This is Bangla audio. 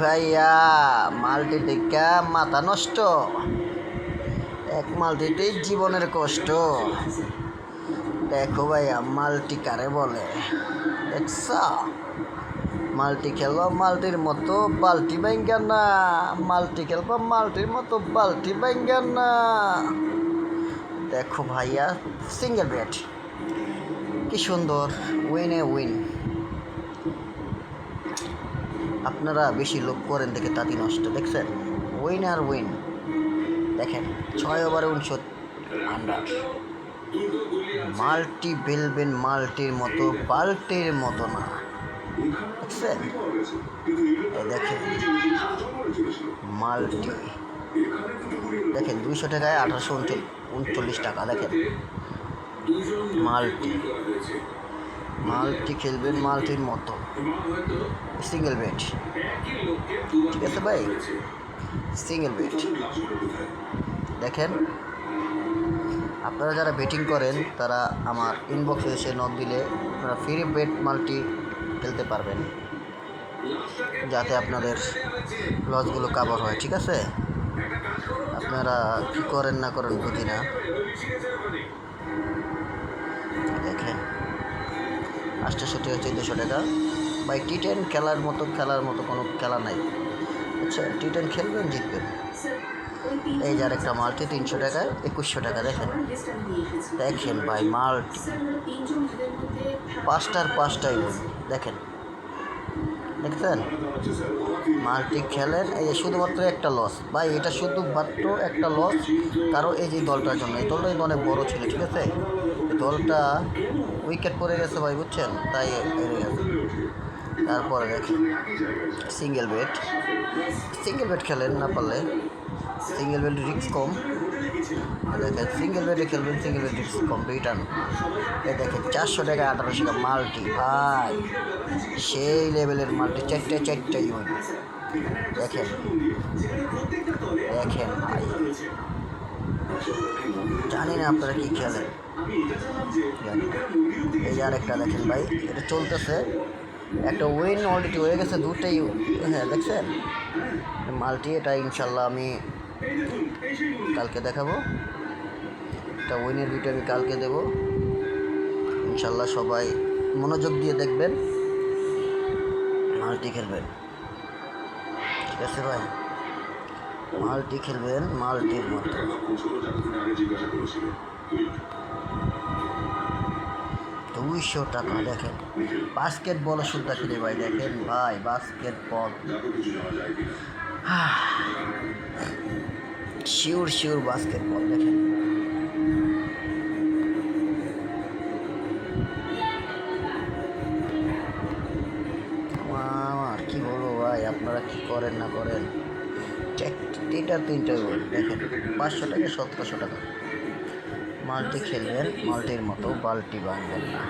ভাইয়া মাল্টি টিকা মাথা নষ্ট। এক মাল্টিতেই জীবনের কষ্ট। দেখো ভাইয়া মাল্টি কারে বলে। দেখছা? মাল্টি খেলবা মাল্টির মতো বালতি ব্যাঙ্গার না। মাল্টি খেলবা, মাল্টির মতো বালতি ব্যাঙ্গার না। দেখো ভাইয়া সিঙ্গেল ব্যাট কি সুন্দর। উইনে উইন আপনারা বেশি লোক করেন দেখে তাঁতি নষ্ট, দেখছেন? উইন আর উইন দেখেন, ছয় ওভারে উনশো আন্ডার। মাল্টি বেলবেন মাল্টির মতো, বাল্টির মতো না। দেখছেন? দেখেন, মাল্টি। দেখেন, দুইশো টাকায় আঠারোশো উনচল্লিশ টাকা, দেখেন। মাল্টি। মাল্টি খেলবেন মাল্টির মতো। সিঙ্গেল বেড ঠিক আছে ভাই? সিঙ্গেল বেড দেখেন, আপনারা যারা বেটিং করেন, তারা আমার ইনবক্সে এসে নক দিলে আপনারা ফ্রি বেট মাল্টি খেলতে পারবেন, যাতে আপনাদের লসগুলো কাভার হয়, ঠিক আছে? আপনারা কী করেন না করেন বুঝি না। দেখেন। আটশোশো হচ্ছে চোদ্দোশো টাকা। বাই টি টেন খেলার মতো খেলার মতো কোনো খেলা নাই। আচ্ছা টি টেন খেলবেন, জিতবেন? এই যার একটা মাল্টি, তিনশো টাকায় একুশশো টাকা, দেখেন। দেখেন ভাই, মাল্টি। পাঁচটার পাঁচটাই দেখেন। দেখছেন? মাল্টি খেলেন। এই শুধুমাত্র একটা লস ভাই, এটা শুধুমাত্র একটা লস কারণ এই যে দলটার জন্য। এই দলটা কিন্তু অনেক বড় ছিল, ঠিক আছে? দলটা উইকেট পড়ে গেছে ভাই, বুঝছেন? তাই হেরে গেছে। তারপরে দেখেন সিঙ্গেল বেট সিঙ্গেল বেট খেলেন না পারলে। সিঙ্গেল বেড রিক্স কম। দেখেন সিঙ্গেল বেডে খেলবেন সিঙ্গেল বেড রিক্স কম রিটার্ন এই দেখেন, চারশো টাকা, আঠারোশো টাকা মাল্টি। ভাই, সেই লেভেলের মাল্টি। চারটে চারটে ইউন দেখেন দেখেন ভাই জানি না আপনারা কি খেলেন। এই যে আরেকটা দেখেন ভাই, এটা চলতেছে। একটা উইন অলরেডি হয়ে গেছে দুটাই হ্যাঁ দেখছেন? মাল্টি, এটা ইনশাল্লাহ আমি কালকে দেখাবো। একটা উইনের ভিডিও আমি কালকে দেব। ইনশাল্লাহ সবাই মনোযোগ দিয়ে দেখবেন, মাল্টি খেলবেন। ঠিক আছে ভাই। মাল্টি খেলবেন, মাল্টির মতো। দুইশো টাকা, দেখেন। বাস্কেট বল সুদ্ধা খেলে ভাই, দেখেন ভাই basketball sure sure basketball দেখেন। আপনারা কি করেন না করেন? চারটিটা তিনটে গোল দেখেন, পাঁচশো টাকা সতেরোশো টাকা। মাল্টি খেলবেন, মাল্টির মতো বালটি বাঁধবেন না।